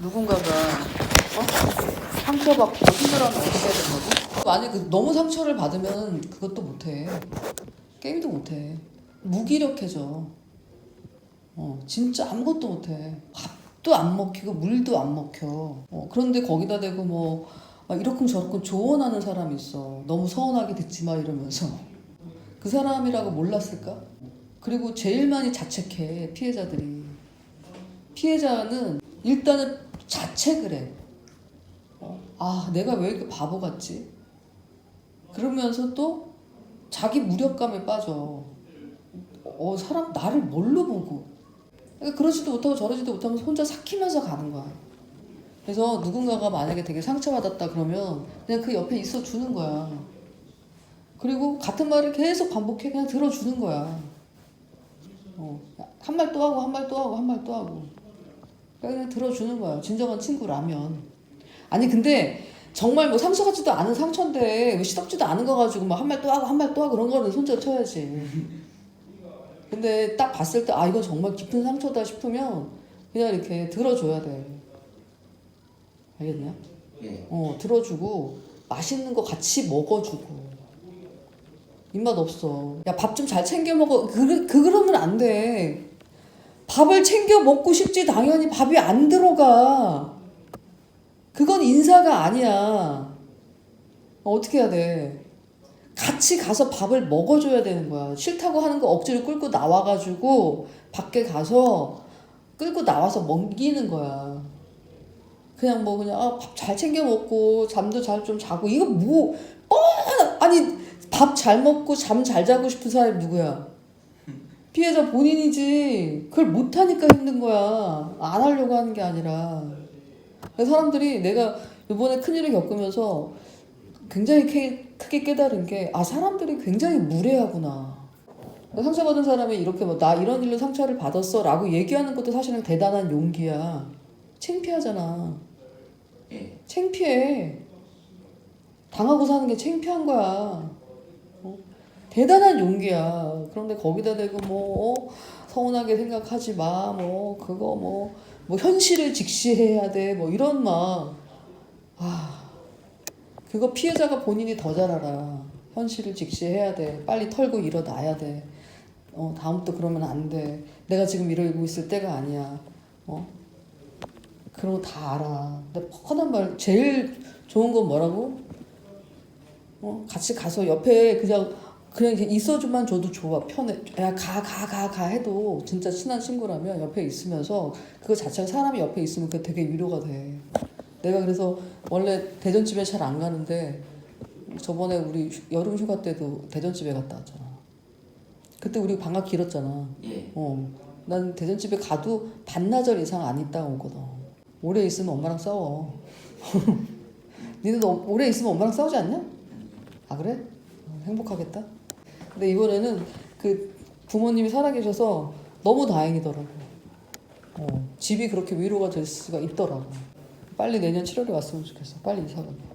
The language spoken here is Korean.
누군가가 어? 상처받고 힘들어하면 어떻게 해야 되는 거지? 만약 그 너무 상처를 받으면 그것도 못해. 게임도 못해. 무기력해져. 어, 진짜 아무것도 못해. 밥도 안 먹히고 물도 안 먹혀. 어, 그런데 거기다 대고 뭐막 이렇군 저렇군 조언하는 사람이 있어. 너무 서운하게 듣지 마 이러면서. 그 사람이라고 몰랐을까? 그리고 제일 많이 자책해 피해자들이. 피해자는 일단은 자책을 해. 어, 아, 내가 왜 이렇게 바보 같지? 그러면서 또 자기 무력감에 빠져. 어, 사람 나를 뭘로 보고. 그러니까 그러지도 못하고 저러지도 못하면서 혼자 삭히면서 가는 거야. 그래서 누군가가 만약에 되게 상처받았다 그러면 그냥 그 옆에 있어 주는 거야. 그리고 같은 말을 계속 반복해 그냥 들어주는 거야. 어, 한 말 또 하고 한 말 또 하고 한 말 또 하고. 그냥 들어주는 거야. 진정한 친구라면. 아니 근데 정말 뭐 상처 같지도 않은 상처인데 왜 시덥지도 않은 거 가지고 막 한 말 또 하고 한 말 또 하고 그런 거는 손절 쳐야지. 근데 딱 봤을 때 아 이건 정말 깊은 상처다 싶으면 그냥 이렇게 들어줘야 돼. 알겠냐? 예. 어 들어주고 맛있는 거 같이 먹어주고 입맛 없어. 야 밥 좀 잘 챙겨 먹어. 그, 그 그러면 안 돼. 밥을 챙겨 먹고 싶지 당연히 밥이 안 들어가. 그건 인사가 아니야. 어, 어떻게 해야 돼? 같이 가서 밥을 먹어줘야 되는 거야. 싫다고 하는 거 억지로 끌고 나와가지고 밖에 가서 끌고 나와서 먹이는 거야. 그냥 뭐 그냥 아, 밥 잘 챙겨 먹고 잠도 잘 좀 자고 이거 뭐 어, 아니 밥 잘 먹고 잠 잘 자고 싶은 사람이 누구야? 피해자 본인이지. 그걸 못 하니까 힘든 거야. 안 하려고 하는 게 아니라. 사람들이 내가 이번에 큰일을 겪으면서 굉장히 크게, 깨달은 게 아 사람들이 굉장히 무례하구나. 상처받은 사람이 이렇게 뭐 나 이런 일로 상처를 받았어 라고 얘기하는 것도 사실은 대단한 용기야. 창피하잖아. 예. 창피해. 당하고 사는 게 창피한 거야. 어? 대단한 용기야. 그런데 거기다 대고 뭐 어? 서운하게 생각하지 마. 뭐 그거 뭐, 뭐 현실을 직시해야 돼. 뭐 이런 막 아. 그거 피해자가 본인이 더 잘 알아. 현실을 직시해야 돼. 빨리 털고 일어나야 돼. 어, 다음부터 그러면 안 돼. 내가 지금 이러고 있을 때가 아니야. 어? 그런 거 다 알아. 근데 뻔한 말, 제일 좋은 건 뭐라고? 어? 같이 가서 옆에 그냥, 그냥 이렇게 있어주만 줘도 좋아. 편해. 야, 가, 가, 가, 가 해도 진짜 친한 친구라면 옆에 있으면서 그거 자체가 사람이 옆에 있으면 그게 되게 위로가 돼. 내가 그래서 원래 대전집에 잘 안 가는데 저번에 우리 휴- 여름 휴가 때도 대전집에 갔다 왔잖아. 그때 우리 방학 길었잖아. 예. 어, 난 대전집에 가도 반나절 이상 안 있다 오거든. 오래 있으면 엄마랑 싸워. 니네도 오래 있으면 엄마랑 싸우지 않냐? 아 그래? 어, 행복하겠다. 근데 이번에는 그 부모님이 살아계셔서 너무 다행이더라고. 어, 집이 그렇게 위로가 될 수가 있더라고. 빨리 내년 7월에 왔으면 좋겠어. 빨리 이사 가면.